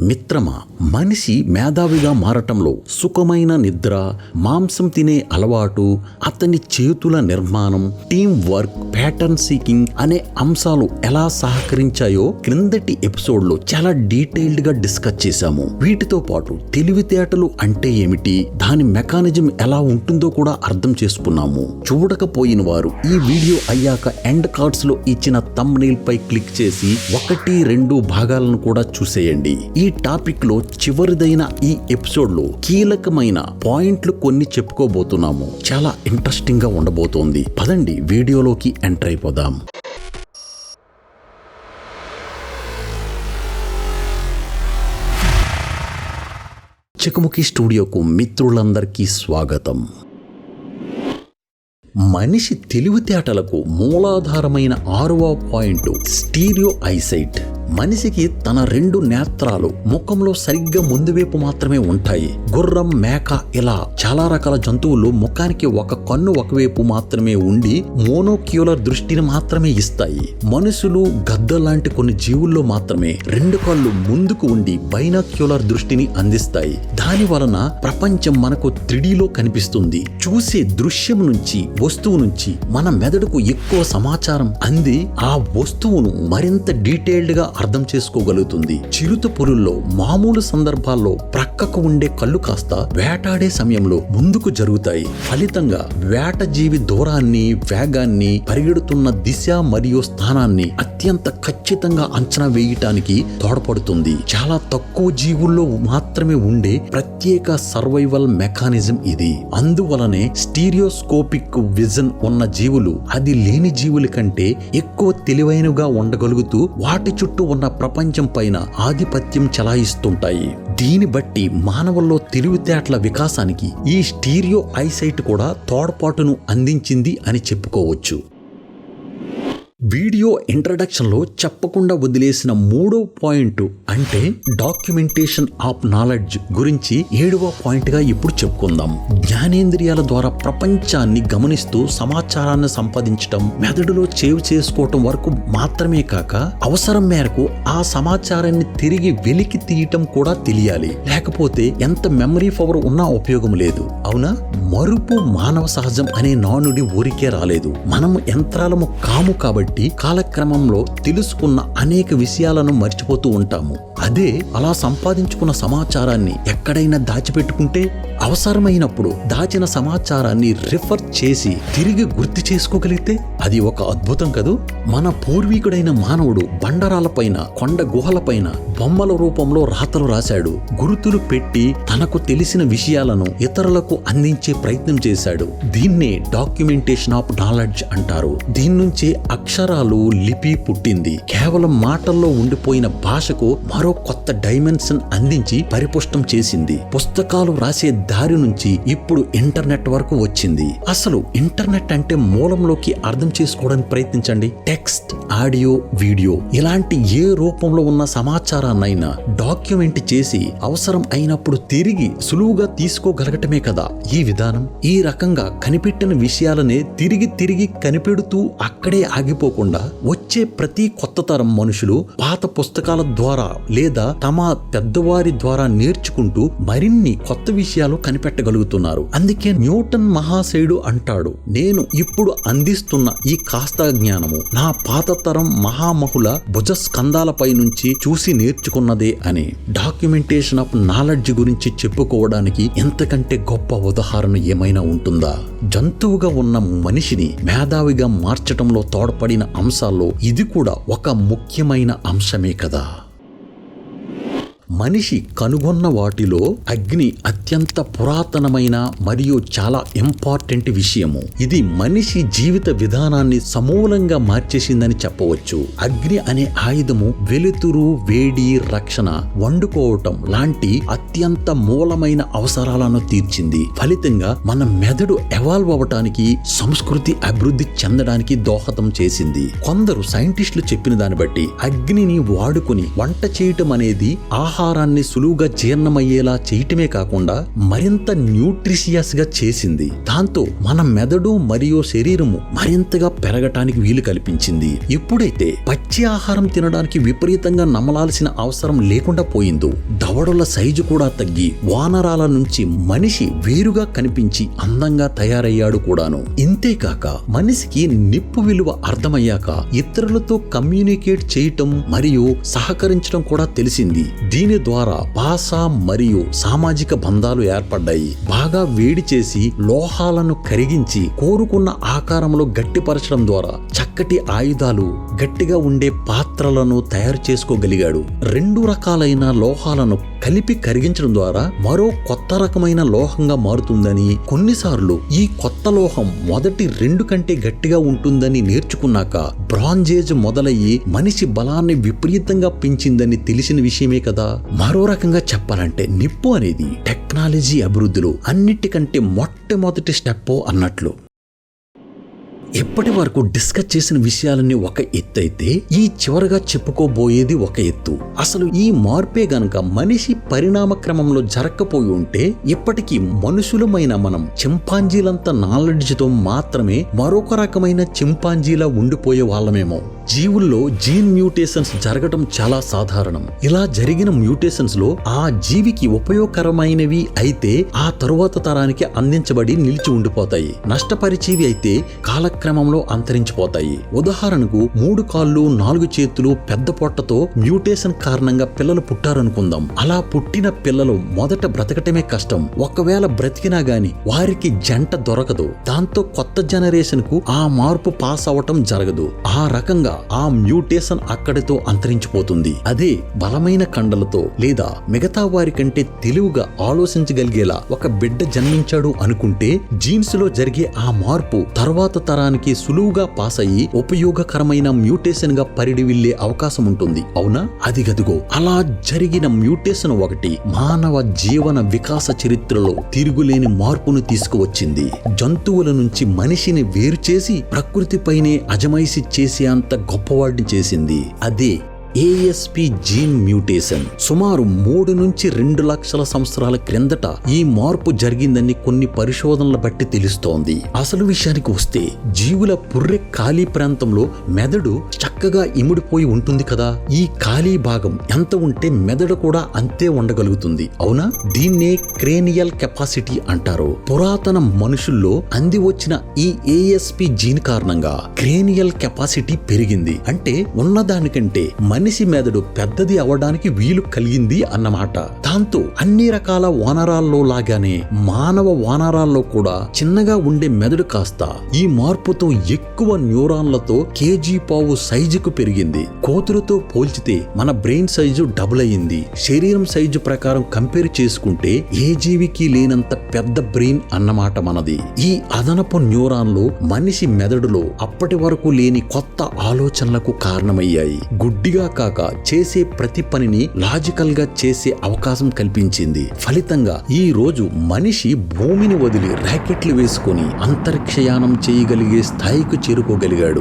మిత్రమా? మనిషి మేధావిగా మారటంలో సుఖమైన నిద్ర మాంసం తినే అలవాటు అతని చేతుల నిర్మాణం టీం వర్క్ ప్యాటర్న్ సీకింగ్ అనే అంశాలు ఎలా సహకరించాయో క్రిందటి ఎపిసోడ్లో చాలా డీటెయిల్డ్గా డిస్కస్ చేశాము. వీటితో పాటు తెలివితేటలు అంటే ఏమిటి? దాని మెకానిజం ఎలా ఉంటుందో కూడా అర్థం చేసుకున్నాము. చూడకపోయిన వారు ఈ వీడియో అయ్యాక ఎండ్ కార్డ్స్లో ఇచ్చిన తమ్నైల్ పై క్లిక్ చేసి ఒకటి రెండు భాగాలను కూడా చూసేయండి. ఈ టాపిక్లో చివరిదైన ఈ ఎపిసోడ్లో కీలకమైన పాయింట్లు కొన్ని చెప్పుకోబోతున్నాము. చాలా ఇంట్రెస్టింగ్గా ఉండబోతోంది. పదండి వీడియోలోకి ఎంటర్ అయిపోదాం. చకముఖి స్టూడియోకు మిత్రులందరికీ స్వాగతం. మనిషి తెలివితేటలకు మూలాధారమైన ఆరవ పాయింట్ స్టీరియో ఐసైట్. మనిషికి తన రెండు నేత్రాలు ముఖంలో సరిగ్గా ముందు వైపు మాత్రమే ఉంటాయి. గుర్రం మేక ఇలా చాలా రకాల జంతువులు ముఖానికి ఒక కన్ను ఒకవైపు మాత్రమే ఉండి మోనోక్యూలర్ దృష్టిని మాత్రమే ఇస్తాయి. మనుషులు గద్ద లాంటి కొన్ని జీవుల్లో మాత్రమే రెండు కళ్ళు ముందుకు ఉండి బైనాక్యులర్ దృష్టిని అందిస్తాయి. దాని వలన ప్రపంచం మనకు త్రిడీలో కనిపిస్తుంది. చూసే దృశ్యం నుంచి వస్తువు నుంచి మన మెదడుకు ఎక్కువ సమాచారం అంది ఆ వస్తువును మరింత డీటెయిల్డ్గా అర్థం చేసుకోగలుగుతుంది. చిరుత పులుల్లో మామూలు సందర్భాల్లో ప్రక్కకు ఉండే కళ్ళు కాస్త వేటాడే సమయంలో ముందుకు జరుగుతాయి. ఫలితంగా వేట జీవి దూరాన్ని వేగాన్ని పరిగెడుతున్న దిశ మరియు స్థానాన్ని అత్యంత ఖచ్చితంగా అంచనా వేయటానికి తోడ్పడుతుంది. చాలా తక్కువ జీవుల్లో మాత్రమే ఉండే ప్రత్యేక సర్వైవల్ మెకానిజం ఇది. అందువలనే స్టీరియోస్కోపిక్ విజన్ ఉన్న జీవులు అది లేని జీవుల కంటే ఎక్కువ తెలివైనగా ఉండగలుగుతూ వాటి చుట్టూ ఉన్న ప్రపంచం పైన ఆధిపత్యం చలాయిస్తుంటాయి. దీన్ని బట్టి మానవుల్లో తెలివితేటల వికాసానికి ఈ స్టీరియో ఐసైట్ కూడా తోడ్పాటును అందించింది అని చెప్పుకోవచ్చు. వీడియో ఇంట్రడక్షన్లో చెప్పకుండా వదిలేసిన మూడో పాయింట్ అంటే డాక్యుమెంటేషన్ ఆఫ్ నాలెడ్జ్ గురించి ఏడవ పాయింట్గా ఇప్పుడు చెప్పుకుందాం. జ్ఞానేంద్రియాల ద్వారా ప్రపంచాన్ని గమనిస్తూ సమాచారాన్ని సంపాదించటం మెదడులో చేవ్ చేసుకోవటం వరకు మాత్రమే కాక అవసరం మేరకు ఆ సమాచారాన్ని తిరిగి వెలికి తీయటం కూడా తెలియాలి. లేకపోతే ఎంత మెమరీ పవర్ ఉన్నా ఉపయోగం లేదు. అవునా? మరుపు మానవ సహజం అనే నానుడి ఊరికే రాలేదు. మనం యంత్రాలము కాము కాబట్టి కాలక్రమంలో తెలుసుకున్న అనేక విషయాలను మర్చిపోతూ ఉంటాము. అదే అలా సంపాదించుకున్న సమాచారాన్ని ఎక్కడైనా దాచిపెట్టుకుంటే అవసరమైనప్పుడు దాచిన సమాచారాన్ని రిఫర్ చేసి తిరిగి గుర్తు చేసుకోగలిగితే అది ఒక అద్భుతం కదూ? మన పూర్వీకుడైన మానవుడు బండరాలపైన కొండ గుహలపైన బొమ్మల రూపంలో రాతలు రాశాడు. గుర్తులు పెట్టి తనకు తెలిసిన విషయాలను ఇతరులకు అందించే ప్రయత్నం చేశాడు. దీన్నే డాక్యుమెంటేషన్ ఆఫ్ నాలెడ్జ్ అంటారు. దీని నుంచే అక్షరాలు లిపి పుట్టింది. కేవలం మాటల్లో ఉండిపోయిన భాషకు మరో కొత్త డైమెన్షన్ అందించి పరిపుష్టం చేసింది. పుస్తకాలు రాసే దారి నుంచి ఇప్పుడు ఇంటర్నెట్ వరకు వచ్చింది. అసలు ఇంటర్నెట్ అంటే మూలంలోకి అర్థం చేసుకోవడానికి ప్రయత్నించండి. టెక్స్ట్ ఆడియో వీడియో ఇలాంటి ఏ రూపంలో ఉన్న సమాచారాన్నైనా డాక్యుమెంట్ చేసి అవసరం అయినప్పుడు తిరిగి సులువుగా తీసుకోగలగటమే కదా ఈ విధానం. ఈ రకంగా కనిపెట్టిన విషయాలనే తిరిగి తిరిగి కనిపెడుతూ అక్కడే ఆగిపోకుండా వచ్చే ప్రతి కొత్త తరం మనుషులు పాత పుస్తకాల ద్వారా లేదా తమ పెద్దవారి ద్వారా నేర్చుకుంటూ మరిన్ని కొత్త విషయాలు కనిపెట్టగలుగుతున్నారు. అందుకే న్యూటన్ మహాశయుడు అంటాడు నేను ఇప్పుడు అందిస్తున్న ఈ కాస్త జ్ఞానము నా పాత తరం మహామహుల భుజ స్కందాలపై నుంచి చూసి నేర్చుకున్నదే అని. డాక్యుమెంటేషన్ ఆఫ్ నాలెడ్జ్ గురించి చెప్పుకోవడానికి ఎంతకంటే గొప్ప ఉదాహరణ ఏమైనా ఉంటుందా? జంతువుగా ఉన్న మనిషిని మేధావిగా మార్చటంలో తోడ్పడిన అంశాల్లో ఇది కూడా ఒక ముఖ్యమైన అంశమే కదా. మనిషి కనుగొన్న వాటిలో అగ్ని అత్యంత పురాతనమైన మరియు చాలా ఇంపార్టెంట్ విషయము. ఇది మనిషి జీవిత విధానాన్ని సమూలంగా మార్చేసిందని చెప్పవచ్చు. అగ్ని అనే ఆయుధము వెలుతురు వేడి రక్షణ వండుకోవటం లాంటి అత్యంత మూలమైన అవసరాలను తీర్చింది. ఫలితంగా మన మెదడు ఎవాల్వ్ అవ్వటానికి సంస్కృతి అభివృద్ధి చెందడానికి దోహదం చేసింది. కొందరు సైంటిస్టులు చెప్పిన దాన్ని బట్టి అగ్నిని వాడుకుని వంట చేయటం అనేది ఆహార ఆహారాన్ని సులువుగా జీర్ణమయ్యేలా చేయటమే కాకుండా మరింత న్యూట్రిషియస్గా చేసింది. దాంతో మన మెదడు మరియు శరీరము మరింతగా పెరగటానికి వీలు కల్పించింది. ఎప్పుడైతే పచ్చి ఆహారం తినడానికి విపరీతంగా నమలాల్సిన అవసరం లేకుండా పోయిందో దవడల సైజు కూడా తగ్గి వానరాల నుంచి మనిషి వేరుగా కనిపించి అందంగా తయారయ్యాడు కూడాను. అంతేకాక మనిషికి నిప్పు విలువ అర్థమయ్యాక ఇతరులతో కమ్యూనికేట్ చేయటం మరియు సహకరించడం కూడా తెలిసింది. దీని ద్వారా భాష మరియు సామాజిక బంధాలు ఏర్పడ్డాయి. బాగా వేడి చేసి లోహాలను కరిగించి కోరుకున్న ఆకారంలో గట్టిపరచడం ద్వారా చక్కటి ఆయుధాలు గట్టిగా ఉండే పాత్రలను తయారు చేసుకోగలిగాడు. రెండు రకాలైన లోహాలను కలిపి కరిగించడం ద్వారా మరో కొత్త రకమైన లోహంగా మారుతుందని కొన్నిసార్లు ఈ కొత్త లోహం మొదటి రెండు కంటే గట్టిగా ఉంటుందని నేర్చుకున్నాక బ్రాంజేజ్ మొదలయ్యి మనిషి బలాన్ని విపరీతంగా పెంచిందని తెలిసిన విషయమే కదా. మరో రకంగా చెప్పాలంటే నిప్పు అనేది టెక్నాలజీ అభివృద్ధిలో అన్నిటికంటే మొట్టమొదటి స్టెప్ అన్నట్లు. ఇప్పటి వరకు డిస్కస్ చేసిన విషయాలన్నీ ఒక ఎత్తు అయితే ఈ చివరగా చెప్పుకోబోయేది ఒక ఎత్తు. అసలు ఈ మార్పే గనక మనిషి పరిణామ క్రమంలో జరగకపోయి ఉంటే ఇప్పటికీ మనుషులమైన మనం చింపాంజీలంత నాలెడ్జ్తో మాత్రమే మరొక రకమైన చింపాంజీలా ఉండిపోయే వాళ్ళమేమో. జీవుల్లో జీన్ మ్యూటేషన్స్ జరగడం చాలా సాధారణం. ఇలా జరిగిన మ్యూటేషన్స్లో ఆ జీవికి ఉపయోగకరమైనవి అయితే ఆ తరువాత తరానికి అందించబడి నిలిచి ఉండిపోతాయి. నష్టపరిచేవి అయితే కాలక్రమంలో అంతరించిపోతాయి. ఉదాహరణకు మూడు కాళ్ళు నాలుగు చేతులు పెద్ద పొట్టతో మ్యూటేషన్ కారణంగా పిల్లలు పుట్టారనుకుందాం. అలా పుట్టిన పిల్లలు మొదట బ్రతకటమే కష్టం. ఒకవేళ బ్రతికినా గాని వారికి జంట దొరకదు. దాంతో కొత్త జనరేషన్కు ఆ మార్పు పాస్ అవటం జరగదు. ఆ రకంగా ఆ మ్యూటేషన్ అక్కడితో అంతరించిపోతుంది. అదే బలమైన కండలతో లేదా మిగతా వారి కంటే తెలివిగా ఆలోచించగలిగేలా ఒక బిడ్డ జన్మించాడు అనుకుంటే జీన్స్లో జరిగే ఆ మార్పు తర్వాత తరానికి సులువుగా పాస్ అయ్యి ఉపయోగకరమైన మ్యూటేషన్గా పరిడివిల్లే అవకాశం ఉంటుంది. అవునా? అది గదుగో. అలా జరిగిన మ్యూటేషన్ ఒకటి మానవ జీవన వికాస చరిత్రలో తిరుగులేని మార్పును తీసుకువచ్చింది. జంతువుల నుంచి మనిషిని వేరు చేసి ప్రకృతిపైనే అజమైసి చేసే అంత గొప్పవాడిని చేసింది. అదే ఏఎస్పి జీన్ మ్యూటేషన్ సుమారు మూడు నుంచి రెండు లక్షల సంవత్సరాల క్రిందట ఈ మార్పు జరిగిందని కొన్ని పరిశోధనల బట్టి తెలుస్తోంది. అసలు విషయానికి వస్తే జీవుల పుర్రె ఖాళీ ప్రాంతంలో మెదడు చక్కగా ఇముడిపోయి ఉంటుంది కదా. ఈ ఖాళీ భాగం ఎంత ఉంటే మెదడు కూడా అంతే ఉండగలుగుతుంది. అవునా? దీన్నే క్రేనియల్ కెపాసిటీ అంటారు. పురాతన మనుషుల్లో అంది వచ్చిన ఈ ఏఎస్పి జీన్ కారణంగా క్రేనియల్ కెపాసిటీ పెరిగింది. అంటే ఉన్నదానికంటే మనిషి మెదడు పెద్దది అవ్వడానికి వీలు కలిగింది అన్నమాట. దాంతో అన్ని రకాల వానరాల్లో లాగానే మానవ వానరాల్లో కూడా చిన్నగా ఉండే మెదడు కాస్త ఈ మార్పుతో ఎక్కువ న్యూరాన్లతో కేజీ పావు సైజుకు పెరిగింది. కోతులతో పోల్చితే మన బ్రెయిన్ సైజు డబుల్ అయింది శరీరం సైజు ప్రకారం కంపేర్ చేసుకుంటే ఏ జీవికి లేనంత పెద్ద బ్రెయిన్ అన్నమాట మనది. ఈ అదనపు న్యూరాన్లు మనిషి మెదడులో అప్పటి వరకు లేని కొత్త ఆలోచనలకు కారణమయ్యాయి. గుడ్డిగా కాక చేసే ప్రతి పనిని లాజికల్గా చేసే అవకాశం కల్పించింది. ఫలితంగా ఈ రోజు మనిషి భూమిని వదిలి ర్యాకెట్లు వేసుకొని అంతరిక్షయానం చేయగలిగే స్థాయికి చేరుకోగలిగాడు.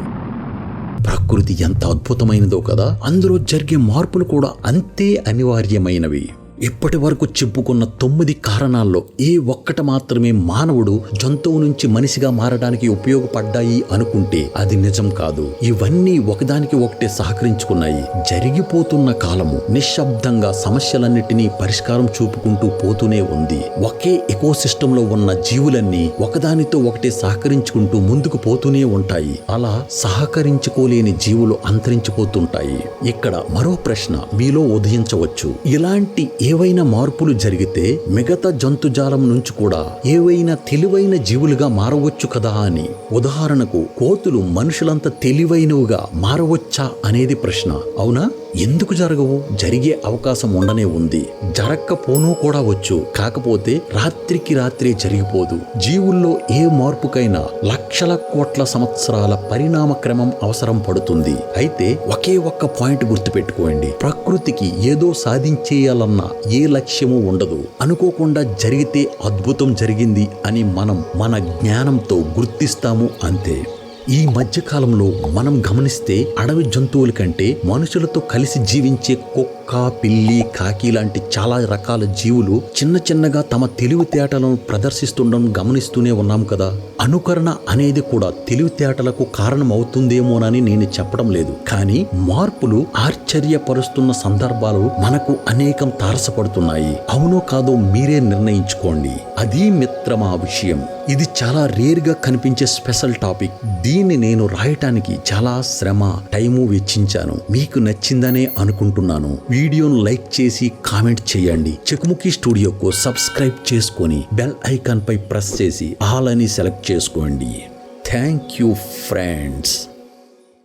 ప్రకృతి ఎంత అద్భుతమైనదో కదా! అందులో జరిగే మార్పులు కూడా అంతే అనివార్యమైనవి. ఇప్పటి వరకు చెప్పుకున్న తొమ్మిది కారణాల్లో ఏ ఒక్కటి మాత్రమే మానవుడు జంతువు నుంచి మనిషిగా మారడానికి ఉపయోగపడ్డాయి అనుకుంటే అది నిజం కాదు. ఇవన్నీ ఒకదానికి ఒకటే సహకరించుకున్నాయి. జరిగిపోతున్న కాలము నిశ్శబ్దంగా సమస్యలన్నిటినీ పరిష్కారం చూపుకుంటూ పోతూనే ఉంది. ఒకే ఎకోసిస్టంలో ఉన్న జీవులన్నీ ఒకదానితో ఒకటే సహకరించుకుంటూ ముందుకు పోతూనే ఉంటాయి. అలా సహకరించుకోలేని జీవులు అంతరించిపోతుంటాయి. ఇక్కడ మరో ప్రశ్న మీలో ఉదయించవచ్చు. ఇలాంటి ఏవైనా మార్పులు జరిగితే మిగతా జంతుజాలం నుంచి కూడా ఏవైనా తెలివైన జీవులుగా మారవచ్చు కదా అని. ఉదాహరణకు కోతులు మనుషులంత తెలివైనవిగా మారవచ్చా అనేది ప్రశ్న. అవునా? ఎందుకు జరగవు? జరిగే అవకాశం ఉండనే ఉంది. జరగకపోనూ కూడా వచ్చు. కాకపోతే రాత్రికి రాత్రే జరిగిపోదు. జీవుల్లో ఏ మార్పుకైనా లక్షల కోట్ల సంవత్సరాల పరిణామ క్రమం అవసరం పడుతుంది. అయితే ఒకే ఒక్క పాయింట్ గుర్తుపెట్టుకోండి. ప్రకృతికి ఏదో సాధించేయాలన్న ఏ లక్ష్యము ఉండదు. అనుకోకుండా జరిగితే అద్భుతం జరిగింది అని మనం మన జ్ఞానంతో గుర్తిస్తాము అంతే. ఈ మధ్యకాలంలో మనం గమనిస్తే అడవి జంతువుల కంటే మనుషులతో కలిసి జీవించే కుక్క పిల్లి కాకి లాంటి చాలా రకాల జీవులు చిన్న చిన్నగా తమ తెలివితేటలను ప్రదర్శిస్తుండడం గమనిస్తూనే ఉన్నాం కదా. అనుకరణ అనేది కూడా తెలివితేటలకు కారణం అవుతుందేమోనని నేను చెప్పడం లేదు. కానీ మార్పులు ఆశ్చర్యపరుస్తున్న సందర్భాలు మనకు అనేకం తారసపడుతున్నాయి. అవునో కాదో మీరే నిర్ణయించుకోండి. అది మిత్రమా విషయం. ఇది చాలా రేర్గా కనిపించే స్పెషల్ టాపిక్. దీన్ని నేను రాయటానికి చాలా శ్రమ టైము వెచ్చించాను. మీకు నచ్చిందనే అనుకుంటున్నాను. వీడియోను లైక్ చేసి కామెంట్ చేయండి. చెకుముకి స్టూడియోకు సబ్స్క్రైబ్ చేసుకొని బెల్ ఐకాన్ పై ప్రెస్ చేసి ఆల్ అని సెలెక్ట్ చేసుకోండి. Thank you friends.